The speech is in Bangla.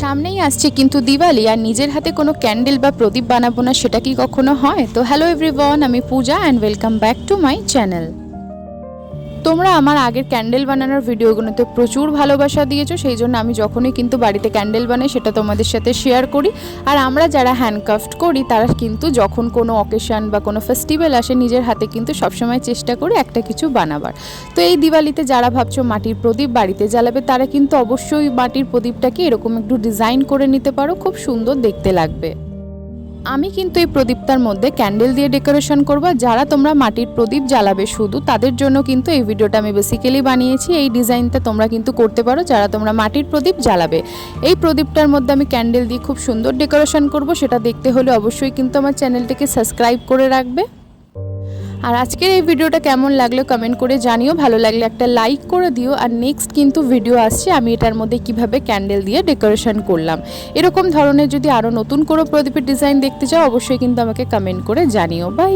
সামনেই আসছে, কিন্তু দিওয়ালি, আর নিজের হাতে কোনো ক্যান্ডেল বা প্রদীপ বানাবো না, সেটা কি কখনো হয়? তো হ্যালো এভরিওয়ান আমি Puja and welcome back to my channel তোমরা আমার আগের ক্যান্ডেল বানানোর ভিডিওগুলোতে প্রচুর ভালোবাসা দিয়েছ, সেই জন্য আমি যখনই কিন্তু বাড়িতে ক্যান্ডেল বানাই, সেটা তোমাদের সাথে শেয়ার করি। আর আমরা যারা হ্যান্ডক্রাফট করি, তারা কিন্তু যখন কোনো অকেশন বা কোনো ফেস্টিভ্যাল আসে, নিজের হাতে কিন্তু সবসময় চেষ্টা করি একটা কিছু বানাবার। তো এই দিওয়ালিতে যারা ভাবছ মাটির প্রদীপ বাড়িতে জ্বালাবে, তারা কিন্তু অবশ্যই মাটির প্রদীপটাকে এরকম একটু ডিজাইন করে নিতে পারো, খুব সুন্দর দেখতে লাগবে। আমি কিন্তু এই প্রদীপটার মধ্যে ক্যান্ডেল দিয়ে ডেকোরেশন করব যারা তোমরা মাটির প্রদীপ জ্বালাবে শুধু, তাদের জন্য কিন্তু এই ভিডিওটা আমি বেসিক্যালি বানিয়েছি। এই ডিজাইনটা তোমরা কিন্তু করতে পারো, যারা তোমরা মাটির প্রদীপ জ্বালাবে। এই প্রদীপটার মধ্যে আমি ক্যান্ডেল দিয়ে খুব সুন্দর ডেকোরেশন করব, সেটা দেখতে হলে অবশ্যই কিন্তু আমার চ্যানেলটিকে সাবস্ক্রাইব করে রাখবে। আর আজকের এই ভিডিওটা কেমন লাগল কমেন্ট করে জানিও। ভালো লাগলে একটা লাইক করে দিও। আর নেক্সট কিন্তু ভিডিও আসছে, আমি এটার মধ্যে কীভাবে ক্যান্ডেল দিয়ে ডেকোরেশন করলাম। এরকম ধরনের যদি আরও নতুন কোনো প্রদীপের ডিজাইন দেখতে চাও, অবশ্যই কিন্তু আমাকে কমেন্ট করে জানিও। বাই